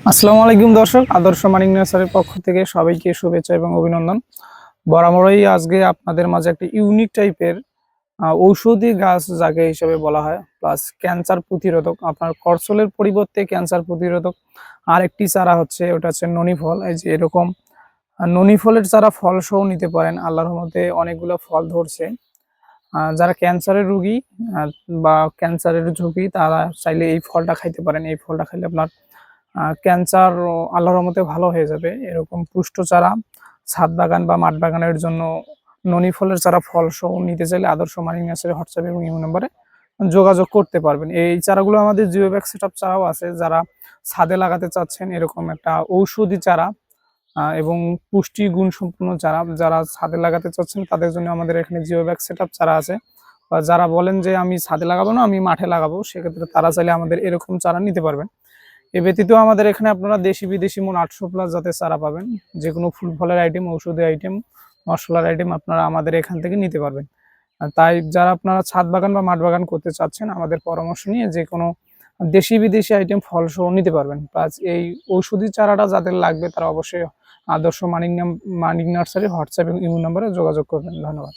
আসসালামু আলাইকুম দর্শক আদর্শ মানিক নার্সারির পক্ষ থেকে সবাইকে শুভেচ্ছা এবং অভিনন্দন। বরাবরই আজকে আপনাদের মাঝে একটা ইউনিক টাইপের ঔষধি গাছ যাকে হিসেবে বলা হয় প্লাস ক্যান্সার প্রতিরোধক আপনার করসলের পরিবর্তে ক্যান্সার প্রতিরোধক। আরেকটি চারা হচ্ছে ওটা হচ্ছে ননি ফল এই যে এরকম আহ, ননি ফলের চারা ফল সহ নিতে পারেন আল্লাহর মধ্যে অনেকগুলো ফল ধরছে। যারা ক্যান্সারের রোগী বা ক্যান্সারের ঝুঁকি তারা চাইলে এই ফলটা খাইতে পারেন। এই ফলটা খাইলে আপনার ক্যান্সার আল্লাহর রহমতে ভালো হয়ে যাবে। এরকম পুষ্ট চারা, ছাদ বাগান বা মাঠ বাগানের জন্য ননি ফলের চারা ফল সহ নিতে চাইলে আদর্শ মানিক নার্সারি, হোয়াটসঅ্যাপ এবং ইমো নম্বরে যোগাযোগ করতে পারবেন। এই চারাগুলো আমাদের জিও ব্যাগ সেট চারাও আছে, যারা ছাদে লাগাতে চাচ্ছেন এরকম একটা ঔষধি চারা এবং পুষ্টি গুণ সম্পন্ন চারা যারা ছাদে লাগাতে চাচ্ছেন তাদের জন্য আমাদের এখানে জিও ব্যাগ সেট চারা আছে। বা যারা বলেন যে আমি ছাদে লাগাবো না, আমি মাঠে লাগাবো, সেক্ষেত্রে তারা চাইলে আমাদের এরকম চারা নিতে পারবেন। এ ব্যতীত আমাদের এখানে আপনারা দেশি বিদেশি মোট আটশো প্লাস জাতের চারা পাবেন। যে কোনো ফুল ফলের আইটেম ঔষধি আইটেম মশলার আইটেম আপনারা আমাদের এখান থেকে নিতে পারবেন। তাই যারা আপনারা ছাদ বাগান বা মাঠ বাগান করতে চাচ্ছেন, আমাদের পরামর্শ নিয়ে যে কোনো দেশি বিদেশি আইটেম ফল সহ নিতে পারবেন। প্লাস এই ঔষধি চারাটা যাদের লাগবে, তারা অবশ্যই আদর্শ মানিক মানিক নার্সারি, হোয়াটসঅ্যাপ এবং ইমো নাম্বারে যোগাযোগ করবেন। ধন্যবাদ।